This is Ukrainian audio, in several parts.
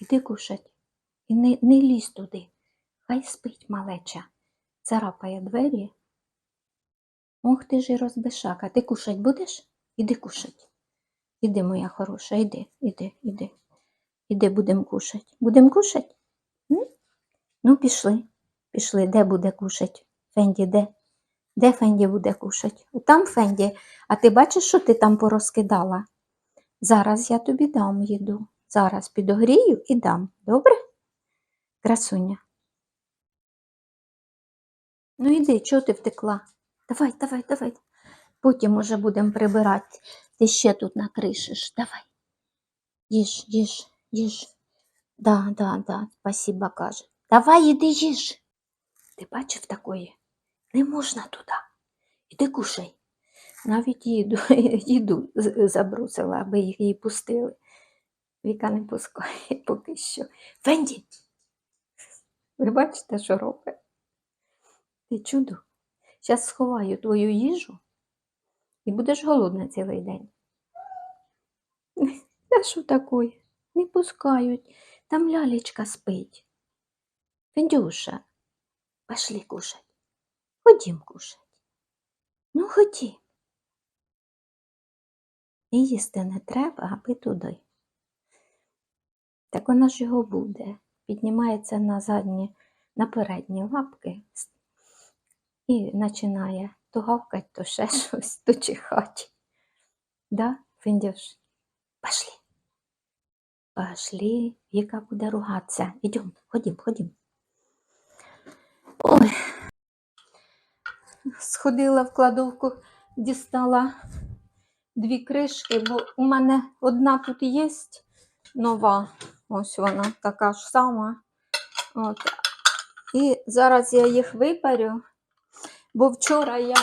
Іди кушать. І не, не лізь туди. Хай спить малеча. Царапає двері. Ох ти ж і розбишака. Ти кушать будеш? Іди кушать. Іди, моя хороша, іди, іди, іди. Іди, будемо кушать. Будемо кушать? Ну, пішли. Пішли. Де буде кушать? Фенді, де? Де Фенді буде кушать? Там Фенді. А ти бачиш, що ти там порозкидала? Зараз я тобі дам їду. Зараз підогрію і дам. Добре? Красуня. Ну іди, чого ти втекла? Давай, давай, давай. Потім уже будемо прибирати. Ти ще тут накришиш. Давай. Їж, їж, їж. Да, да, да, спасибо, каже. Давай, іди їж. Ти бачив такої? Не можна туди. Іди кушай. Навіть їду, їду забрусила, аби їх її пустили. Віка не пускає поки що. Фенді! Ви бачите, що робить? Ти чудо. Зараз сховаю твою їжу і будеш голодна цілий день. Та що такое? Не пускають. Там лялечка спить. Фендюша, пошли кушать. Ходім кушать. Ну, ходім. І їсти не треба, аби туди. Так вона ж його буде. Піднімається на задні, на передні лапки і починає то гавкать, то ще щось, то чихать. Да, Фіндюш? Пошли. Пошли, Віка буде ругатися. Ідем, ходім, ходім. Ой. Сходила в кладовку, дістала дві кришки, бо у мене одна тут є нова. Ось вона така ж сама. От. І зараз я їх випарю, бо вчора я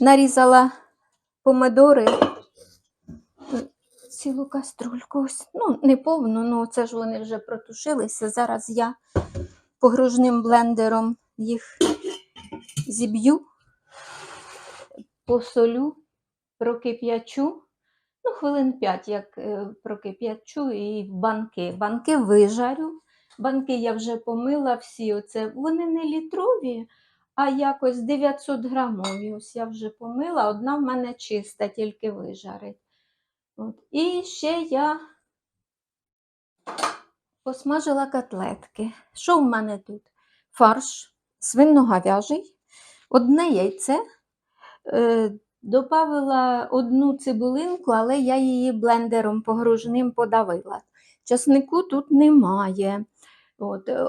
нарізала помидори цілу каструльку. Ну, не повну, ну це ж вони вже протушилися. Зараз я погружним блендером їх зіб'ю, посолю, прокип'ячу. Ну, хвилин 5, як е, прокип'ячу, і банки. Банки вижарю. Банки я вже помила всі. Оце. Вони не літрові, а якось 900 грамові. Ось я вже помила. Одна в мене чиста, тільки вижарить. От. І ще я посмажила котлетки. Що в мене тут? Фарш свинно-говяжий, одне яйце. Добавила одну цибулинку, але я її блендером погружним подавила. Часнику тут немає. От, е,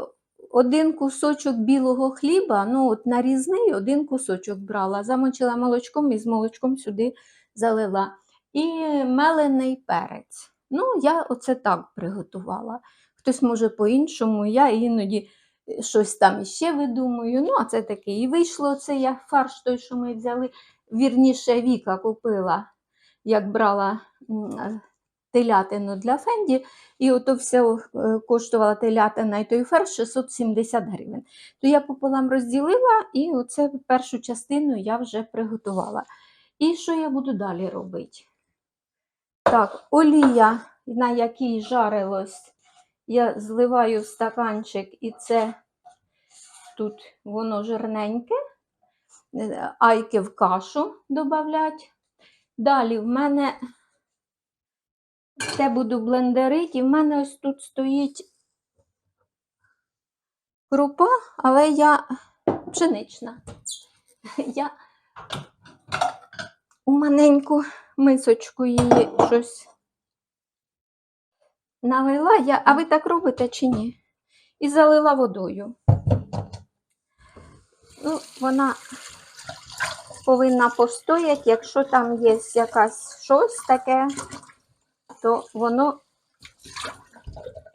один кусочок білого хліба, ну от нарізний один кусочок брала, замочила молочком і з молочком сюди залила. І мелений перець. Ну, я оце так приготувала. Хтось може по-іншому, я іноді е, щось там іще видумую. Ну, а це таке. І вийшло це я фарш той, що ми взяли вірніше Віка купила, як брала телятину для Фенді, і ото все е, коштувала телятина і той фарш 670 гривень. То я пополам розділила і оце першу частину я вже приготувала. І що я буду далі робити? Так, олія, на якій жарилось, я зливаю в стаканчик, і це тут воно жирненьке айки в кашу додавати. Далі в мене це буду блендерити, і в мене ось тут стоїть крупа, але я пшенична. Я у маленьку мисочку її щось налила. Я... А ви так робите чи ні? І залила водою. Ну, вона повинна постояти, якщо там є якась щось таке, то воно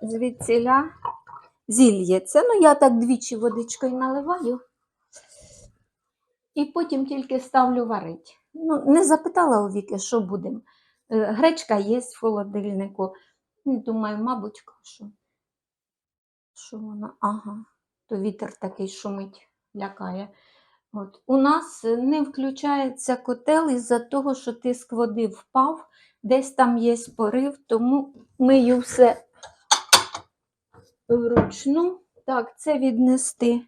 звідсіля зільється. Ну, я так двічі водичкою наливаю. І потім тільки ставлю варити. Ну, не запитала у Віки, що будемо. Е, Гречка є в холодильнику. Ну, Думаю, мабуть, кашу. Що вона? Ага, то вітер такий шумить, лякає. От. У нас не включається котел із-за того, що тиск води впав. десь там є порив, тому мию все вручну. Так, це віднести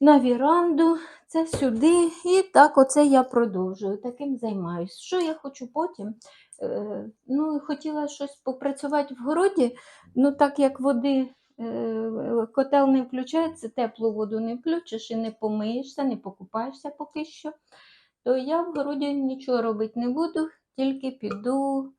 на віранду, це сюди. І так оце я продовжую. Таким займаюсь. Що я хочу потім? Е, ну, хотіла щось попрацювати в городі, ну так як води. Е, Котел не включається, теплу воду не включиш і не помиєшся, не покупаєшся поки що, то я в городі нічого робити не буду, тільки піду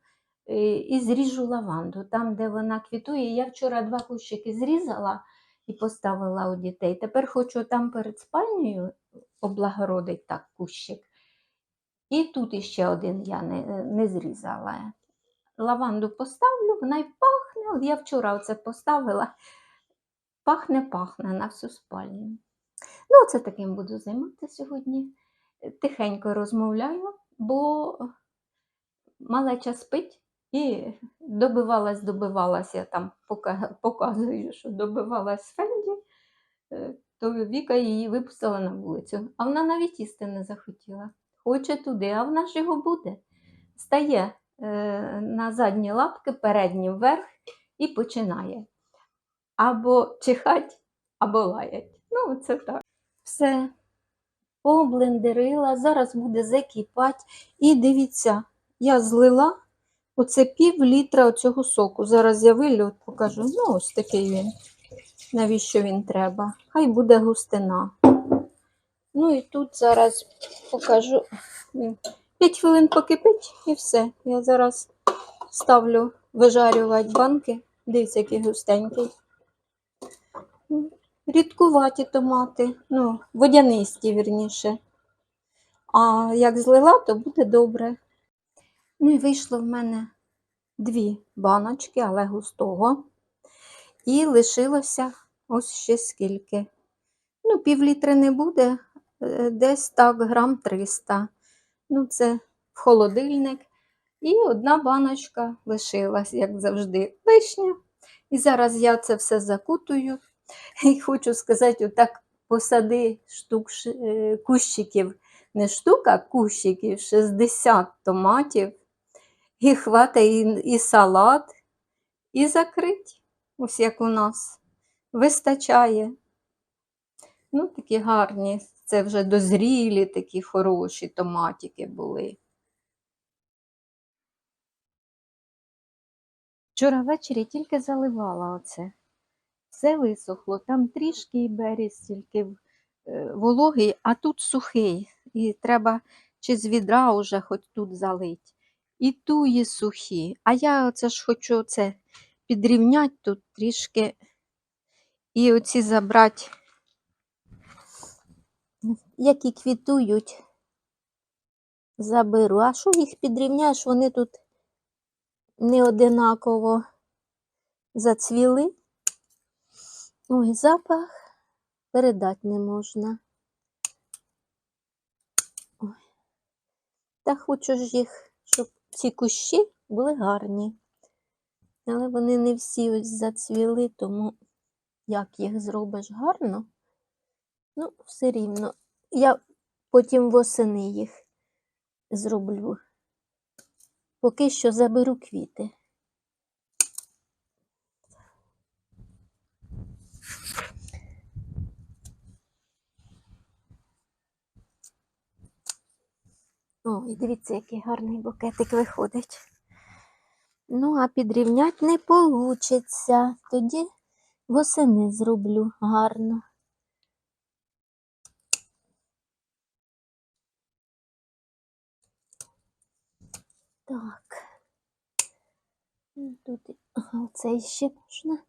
е, і зріжу лаванду. Там, де вона квітує. Я вчора два кущики зрізала і поставила у дітей. Тепер хочу там перед спальнею облагородити так кущик. І тут іще один я не, не зрізала. Лаванду поставлю, вона й пахне. От Я вчора оце поставила. Пахне-пахне на всю спальню. Ну, це таким буду займатися сьогодні. Тихенько розмовляю, бо малеча спить і добивалась, добивалась, я там показую, що добивалась Фенді, е, то Віка її випустила на вулицю. А вона навіть їсти не захотіла. Хоче туди, а вона ж його буде. Стає на задні лапки, передні вверх і починає. Або чихать, або лаять. Ну, це так. Все. Поблендерила, зараз буде закипати. І дивіться, я злила оце пів літра оцього соку. Зараз я вилю, покажу. Ну, ось такий він. Навіщо він треба? Хай буде густина. Ну і тут зараз покажу. 5 хвилин покипить і все. Я зараз ставлю вижарювати банки. Дивіться, який густенький. Рідкуваті томати, ну, водянисті, вірніше. А як злила, то буде добре. Ну і вийшло в мене дві баночки, але густого. І лишилося ось ще скільки. Ну, пів літри не буде, е, десь так грам 300. Ну, це в холодильник. І одна баночка лишилась, як завжди, лишня. І зараз я це все закутую. І хочу сказати, отак посади штук е, кущиків, не штук, а кущиків, 60 томатів. І хватить і, і салат, і закрить, ось як у нас. Вистачає. Ну, такі гарні, це вже дозрілі, такі хороші томатики були. Вчора ввечері тільки заливала оце. Все висохло, там трішки і беріз тільки е, вологий, а тут сухий. І треба чи з відра уже хоч тут залить. І туї сухі. А я оце ж хочу це підрівняти тут трішки і оці забрати, які квітують, заберу. А що їх підрівняєш? Вони тут не одинаково зацвіли. Ой, запах передати не можна. Ой. Та хочу ж їх, щоб ці кущі були гарні. Але вони не всі ось зацвіли, тому як їх зробиш гарно, ну, все рівно. Я потім восени їх зроблю. Поки що заберу квіти. О, і дивіться, який гарний букетик виходить. Ну, а підрівняти не получиться. Тоді восени зроблю гарно. Так. Ну, Тут оцей ще можна.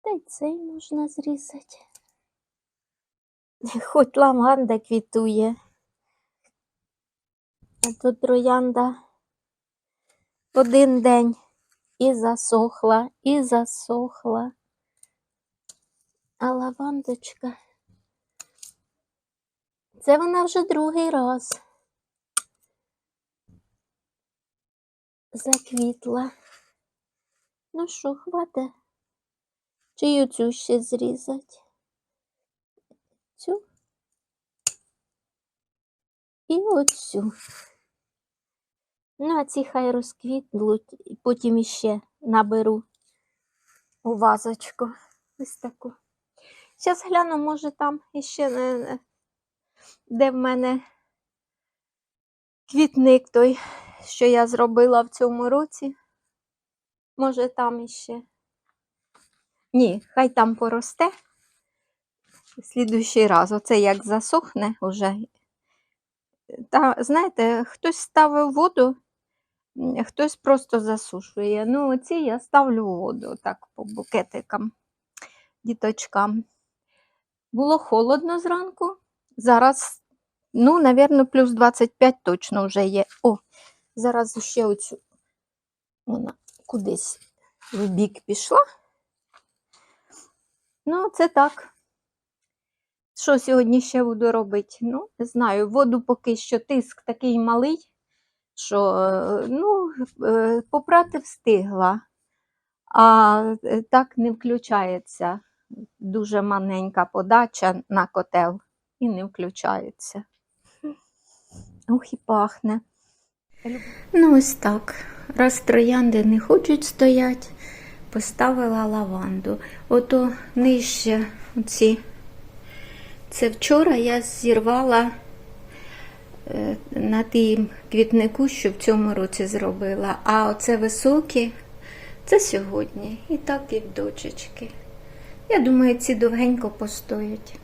Та й цей можна зрізати. Хоч ламанда квітує. А тут троянда один день і засохла, і засохла. А лавандочка. Це вона вже другий раз заквітла. Ну що, хватить? Чи й оцю ще зрізати? Цю. І оцю. Ну, а ці хай розквітнуть, і потім іще наберу у вазочку. Ось таку. Зараз гляну, може там іще не, не- де в мене квітник той, що я зробила в цьому році. Може, там іще. Ні, хай там поросте. Слідуючий раз, оце як засохне уже. Та, знаєте, хтось ставив воду, хтось просто засушує. Ну, оці я ставлю воду так по букетикам, діточкам. Було холодно зранку. Зараз, ну, напевно, плюс 25 точно вже є. О, зараз ще оцю вона кудись в бік пішла. Ну, це так. Що сьогодні ще буду робити? Ну, не знаю, воду поки що тиск такий малий, що е, ну, е, попрати встигла, а е, так не включається. Дуже маленька подача на котел і не включається. Ух, і пахне. Ну, ось так. Раз троянди не хочуть стоять, поставила лаванду. Ото нижче оці. Це вчора я зірвала е, на тім квітнику, що в цьому році зробила. А оце високі, це сьогодні. І так і дочечки. Я думаю, ці довгенько постоять.